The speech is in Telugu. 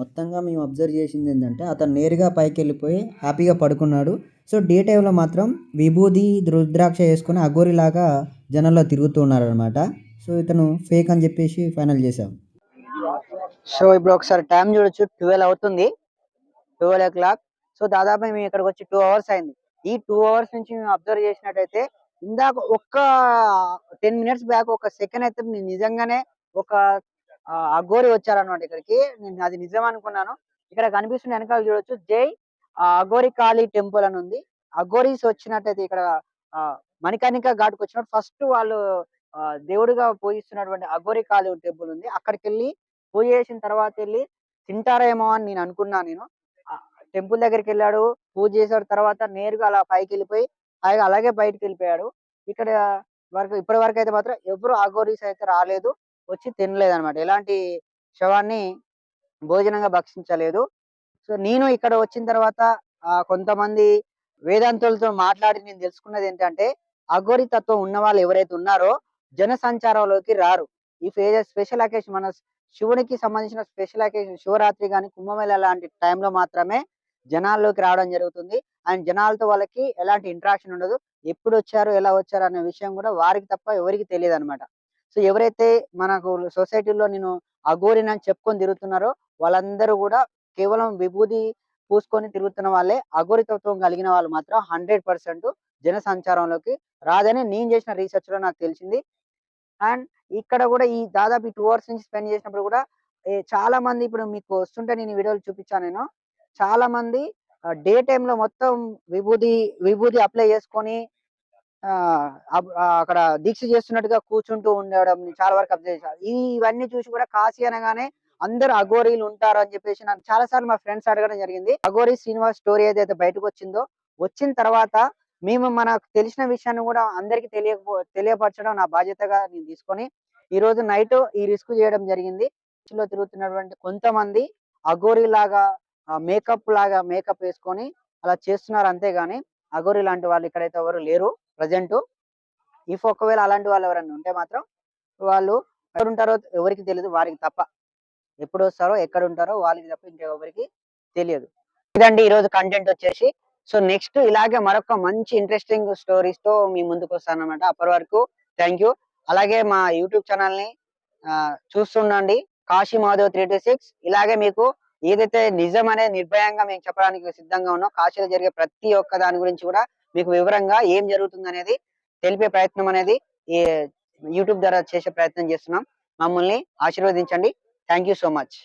మొత్తంగా మేము అబ్జర్వ్ చేసింది ఏంటంటే అతను నేరుగా పైకి వెళ్ళిపోయి హ్యాపీగా పడుకున్నాడు. సో డే టైంలో మాత్రం విభూది రుద్రాక్ష వేసుకొని అఘోరిలాగా జనంలో తిరుగుతూ ఉన్నారనమాట సో ఇతను ఫేక్ అని చెప్పేసి ఫైనల్ చేశాం సో ఇప్పుడు ఒకసారి టైం చూడొచ్చు. ట్వెల్వ్ అవుతుంది. ట్వెల్వ్ ఓ క్లాక్ సో దాదాపు మేము ఇక్కడికి వచ్చి టూ అవర్స్ అయింది. ఈ టూ అవర్స్ నుంచి మేము అబ్జర్వ్ చేసినట్టయితే ఇందాక ఒక్క టెన్ మినిట్స్ బ్యాక్ ఒక సెకండ్ అయితే నిజంగానే ఒక అఘోరి వచ్చారనమాట ఇక్కడికి. నేను అది నిజం అనుకున్నాను. ఇక్కడ కనిపిస్తున్న వెనకాల చూడొచ్చు. జై ఆ, అఘోరి కాళీ టెంపుల్ అని ఉంది. అఘోరీస్ వచ్చినట్టయితే ఇక్కడ ఆ, మణికర్ణిక ఘాట్కి వచ్చినప్పుడు ఫస్ట్ వాళ్ళు దేవుడిగా పూజిస్తున్నటువంటి అఘోరి కాళీ టెంపుల్ ఉంది. అక్కడికి వెళ్ళి పూజ చేసిన తర్వాత వెళ్ళి తింటారేమో అని నేను అనుకున్నా నేను. టెంపుల్ దగ్గరికి వెళ్ళాడు. పూజ చేసిన తర్వాత నేరుగా అలా పైకి వెళ్ళిపోయి అలాగే బయటకు వెళ్ళిపోయాడు. ఇక్కడ వరకు ఇప్పటి వరకు అయితే మాత్రం ఎవరు అఘోరీస్ అయితే రాలేదు. వచ్చి తినలేదు అనమాట ఎలాంటి శవాన్ని భోజనంగా భక్షించలేదు. సో నేను ఇక్కడ వచ్చిన తర్వాత కొంతమంది వేదాంతులతో మాట్లాడి నేను తెలుసుకున్నది ఏంటంటే అఘోరి తత్వం ఉన్న వాళ్ళు ఎవరైతే ఉన్నారో జన సంచారంలోకి రారు. ఈ స్పెషల్ అకేషన్ మన శివునికి సంబంధించిన స్పెషల్ అకేషన్ శివరాత్రి కానీ కుంభమేళ లాంటి టైంలో మాత్రమే జనాల్లోకి రావడం జరుగుతుంది. అండ్ జనాలతో వాళ్ళకి ఎలాంటి ఇంటరాక్షన్ ఉండదు. ఎప్పుడు వచ్చారు ఎలా వచ్చారు అనే విషయం కూడా వారికి తప్ప ఎవరికి తెలియదు అనమాట సో ఎవరైతే మనకు సొసైటీలో నేను అఘోరిని అని చెప్పుకొని తిరుగుతున్నారో వాళ్ళందరూ కూడా కేవలం విభూది పూసుకొని తిరుగుతున్న వాళ్ళే. అఘోరి తత్వం కలిగిన వాళ్ళు మాత్రం హండ్రెడ్ పర్సెంట్ జన సంచారంలోకి రాదని నేను చేసిన రీసెర్చ్లో నాకు తెలిసింది. అండ్ ఇక్కడ కూడా ఈ దాదాపు టూ అవర్స్ నుంచి స్పెండ్ చేసినప్పుడు కూడా చాలా మంది ఇప్పుడు మీకు వస్తుంటే నేను వీడియోలు చూపించాను నేను. చాలా మంది డే టైంలో మొత్తం విభూది విభూది అప్లై చేసుకొని అక్కడ దీక్ష చేస్తున్నట్టుగా కూర్చుంటూ ఉండడం చాలా వరకు అబ్జర్వ్ చేశాను ఇవన్నీ చూసి కూడా కాశీ అనగానే అందరు అఘోరీలు ఉంటారు అని చెప్పేసి నాకు చాలా సార్లు మా ఫ్రెండ్స్ అడగడం జరిగింది. అఘోరీ శ్రీనివాస్ స్టోరీ ఏదైతే బయటకు వచ్చిందో వచ్చిన తర్వాత మేము మనకు తెలిసిన విషయాన్ని కూడా అందరికి తెలియ తెలియపరచడం నా బాధ్యతగా నేను తీసుకొని ఈ రోజు నైట్ ఈ రిస్క్ చేయడం జరిగింది. లో తిరుగుతున్నటువంటి కొంతమంది అఘోరీ లాగా మేకప్ లాగా మేకప్ వేసుకొని అలా చేస్తున్నారు అంతేగాని అగోరి లాంటి వాళ్ళు ఇక్కడైతే ఎవరు లేరు ప్రజెంట్. ఇఫ్ ఒకవేళ అలాంటి వాళ్ళు ఎవరైనా ఉంటే మాత్రం వాళ్ళు ఎవరుంటారో ఎవరికి తెలియదు వారికి తప్ప. ఎప్పుడు వస్తారో ఎక్కడ ఉంటారో వాళ్ళకి తప్ప ఇంకెవరికి తెలియదు. ఇదండి ఈ రోజు కంటెంట్ వచ్చేసి. సో నెక్స్ట్ ఇలాగే మరొక మంచి ఇంట్రెస్టింగ్ స్టోరీస్తో మీ ముందుకు వస్తాను అనమాట అప్పటి వరకు థ్యాంక్ యూ అలాగే మా యూట్యూబ్ ఛానల్ని చూస్తుండండి. Kashi Madhav three two six ఇలాగే మీకు ఏదైతే నిజం అనేది నిర్భయంగా మేము చెప్పడానికి సిద్ధంగా ఉన్నాం కాశీలో జరిగే ప్రతి ఒక్క దాని గురించి కూడా మీకు వివరంగా ఏం జరుగుతుంది అనేది తెలిపే ప్రయత్నం అనేది ఈ యూట్యూబ్ ద్వారా చేసే ప్రయత్నం చేస్తున్నాం. మమ్మల్ని ఆశీర్వదించండి. Thank you so much.